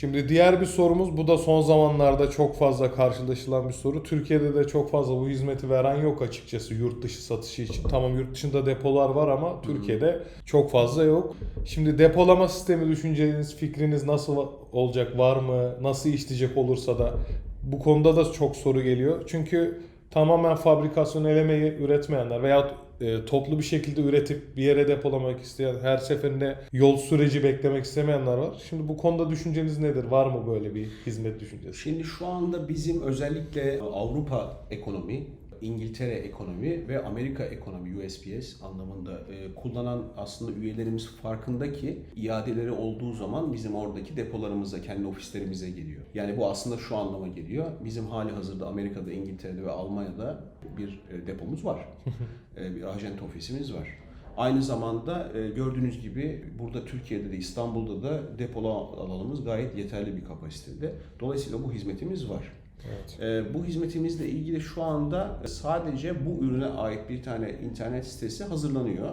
Şimdi diğer bir sorumuz bu da son zamanlarda çok fazla karşılaşılan bir soru. Türkiye'de de çok fazla bu hizmeti veren yok açıkçası yurt dışı satışı için. Tamam yurt dışında depolar var ama Türkiye'de çok fazla yok. Şimdi depolama sistemi düşünceniz, fikriniz nasıl olacak, var mı? Nasıl işleyecek olursa da bu konuda da çok soru geliyor. Çünkü tamamen fabrikasyon elemeyi üretmeyenler veya e, toplu bir şekilde üretip bir yere depolamak isteyen, her seferinde yol süreci beklemek istemeyenler var. Şimdi bu konuda düşünceniz nedir? Var mı böyle bir hizmet düşüncesi? Şimdi şu anda bizim özellikle Avrupa ekonomi, İngiltere ekonomi ve Amerika ekonomi USPS anlamında e, kullanan aslında üyelerimiz farkında ki iadeleri olduğu zaman bizim oradaki depolarımıza, kendi ofislerimize geliyor. Yani bu aslında şu anlama geliyor. Bizim hali hazırda Amerika'da, İngiltere'de ve Almanya'da bir e, depomuz var. E, bir ajent ofisimiz var. Aynı zamanda e, gördüğünüz gibi burada Türkiye'de de İstanbul'da da depola alanımız gayet yeterli bir kapasitede. Dolayısıyla bu hizmetimiz var. Evet. E, bu hizmetimizle ilgili şu anda sadece bu ürüne ait bir tane internet sitesi hazırlanıyor.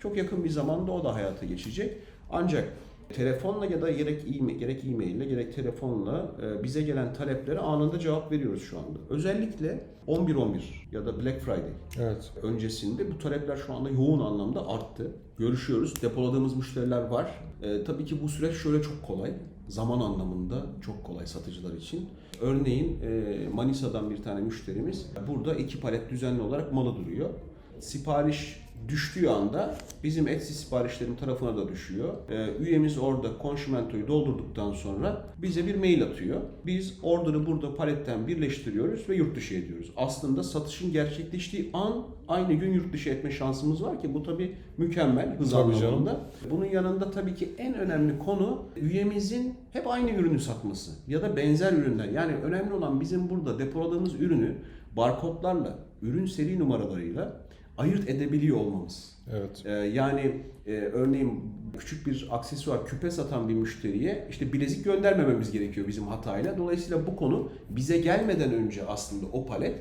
Çok yakın bir zamanda o da hayata geçecek. Ancak telefonla ya da gerek e-mail, gerek e-mail ile gerek telefonla e, bize gelen taleplere anında cevap veriyoruz şu anda. Özellikle 11-11 ya da Black Friday Evet. öncesinde bu talepler şu anda yoğun anlamda arttı. Görüşüyoruz. Depoladığımız müşteriler var. Ee, tabii ki bu süreç şöyle çok kolay. Zaman anlamında çok kolay satıcılar için. Örneğin e, Manisa'dan bir tane müşterimiz burada iki palet düzenli olarak malı duruyor. Sipariş düştüğü anda bizim Etsy siparişlerin tarafına da düşüyor. Ee, üyemiz orada konşimentoyu doldurduktan sonra bize bir mail atıyor. Biz order'ı burada paletten birleştiriyoruz ve yurt dışı ediyoruz. Aslında satışın gerçekleştiği an aynı gün yurt dışı etme şansımız var ki bu tabii mükemmel hız anlamında. Bunun yanında tabii ki en önemli konu üyemizin hep aynı ürünü satması ya da benzer ürünler. Yani önemli olan bizim burada depoladığımız ürünü barkodlarla, ürün seri numaralarıyla ayırt edebiliyor olmamız. Evet. Ee, yani e, örneğin küçük bir aksesuar küpe satan bir müşteriye işte bilezik göndermememiz gerekiyor bizim hatayla. Dolayısıyla bu konu bize gelmeden önce aslında o palet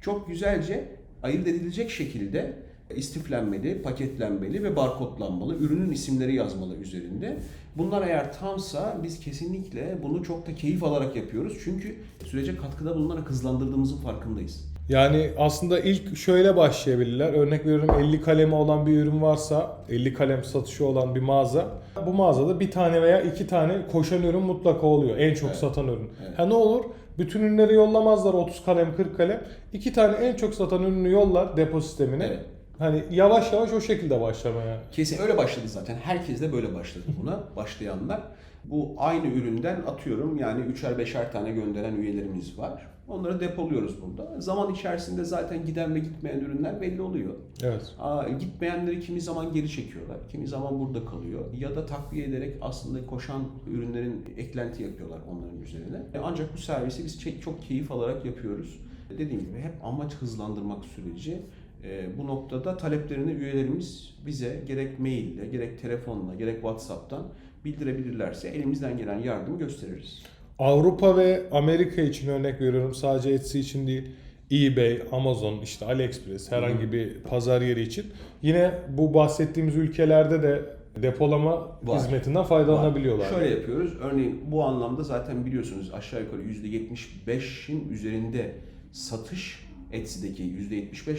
çok güzelce ayırt edilecek şekilde istiflenmeli, paketlenmeli ve barkodlanmalı. Ürünün isimleri yazmalı üzerinde. Bunlar eğer tamsa biz kesinlikle bunu çok da keyif alarak yapıyoruz. Çünkü sürece katkıda bulunarak hızlandırdığımızın farkındayız. Yani aslında ilk şöyle başlayabilirler. Örnek veriyorum 50 kalemi olan bir ürün varsa, 50 kalem satışı olan bir mağaza. Bu mağazada bir tane veya iki tane koşan ürün mutlaka oluyor. En çok Evet. satan ürün. Evet. Ha ne olur? Bütün ürünleri yollamazlar 30 kalem 40 kalem. İki tane en çok satan ürünü yollar depo sistemine. Evet. Hani yavaş yavaş o şekilde başlamaya. Kesin öyle başladı zaten. Herkes de böyle başladı buna başlayanlar. Bu aynı üründen atıyorum yani üçer beşer tane gönderen üyelerimiz var. Onları depoluyoruz burada. Zaman içerisinde zaten giden ve gitmeyen ürünler belli oluyor. Evet. Aa, gitmeyenleri kimi zaman geri çekiyorlar, kimi zaman burada kalıyor. Ya da takviye ederek aslında koşan ürünlerin eklenti yapıyorlar onların üzerine. E, Ancak bu servisi biz çok keyif alarak yapıyoruz. Dediğim gibi hep amaç hızlandırmak süreci. E, bu noktada taleplerini üyelerimiz bize gerek maille, gerek telefonla, gerek WhatsApp'tan bildirebilirlerse elimizden gelen yardımı gösteririz. Avrupa ve Amerika için örnek veriyorum sadece Etsy için değil. eBay, Amazon, işte AliExpress herhangi bir pazar yeri için. Yine bu bahsettiğimiz ülkelerde de depolama Var. hizmetinden faydalanabiliyorlar. Şöyle yapıyoruz. Örneğin bu anlamda zaten biliyorsunuz aşağı yukarı %75'in üzerinde satış Etsy'deki %75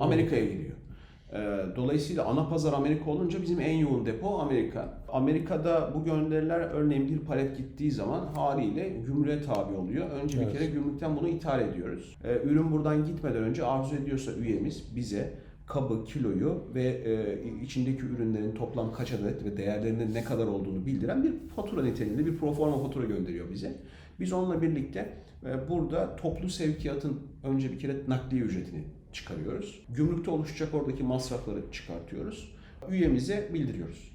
Amerika'ya gidiyor. Ee, Dolayısıyla ana pazar Amerika olunca bizim en yoğun depo Amerika. Amerika'da bu gönderiler örneğin bir palet gittiği zaman haliyle gümrüğe tabi oluyor. Önce bir Evet. kere gümrükten bunu ithal ediyoruz. Ee, Ürün buradan gitmeden önce arzu ediyorsa üyemiz bize kabı, kiloyu ve e, içindeki ürünlerin toplam kaç adet ve değerlerinin ne kadar olduğunu bildiren bir fatura niteliğinde bir proforma fatura gönderiyor bize. Biz onunla birlikte e, burada toplu sevkiyatın önce bir kere nakliye ücretini çıkarıyoruz. Gümrükte oluşacak oradaki masrafları çıkartıyoruz. Üyemize bildiriyoruz.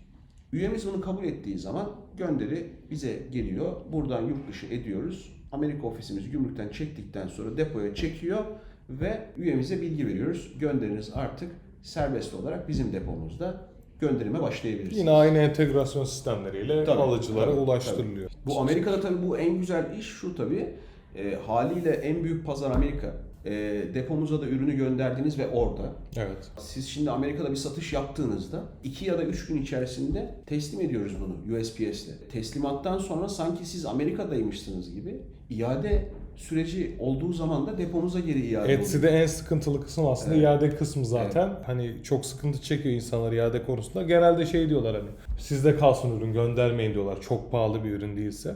Üyemiz bunu kabul ettiği zaman gönderi bize geliyor. Buradan yurt dışı ediyoruz. Amerika ofisimiz gümrükten çektikten sonra depoya çekiyor ve üyemize bilgi veriyoruz. Gönderiniz artık serbest olarak bizim depomuzda gönderime başlayabilirsiniz. Yine aynı entegrasyon sistemleriyle Tabii, alıcılara tabii, ulaştırılıyor. Bu Amerika'da tabii bu en güzel iş şu tabii. E, haliyle en büyük pazar Amerika. e, depomuza da ürünü gönderdiniz ve orada. Evet. Siz şimdi Amerika'da bir satış yaptığınızda 2 ya da 3 gün içerisinde teslim ediyoruz bunu USPS'le. Teslimattan sonra sanki siz Amerika'daymışsınız gibi iade süreci olduğu zaman da depomuza geri iade oluyor. Etsy'de en sıkıntılı kısım aslında Evet. iade kısmı zaten. Hani çok sıkıntı çekiyor insanlar iade konusunda. Genelde şey diyorlar hani sizde kalsın ürün göndermeyin diyorlar çok pahalı bir ürün değilse.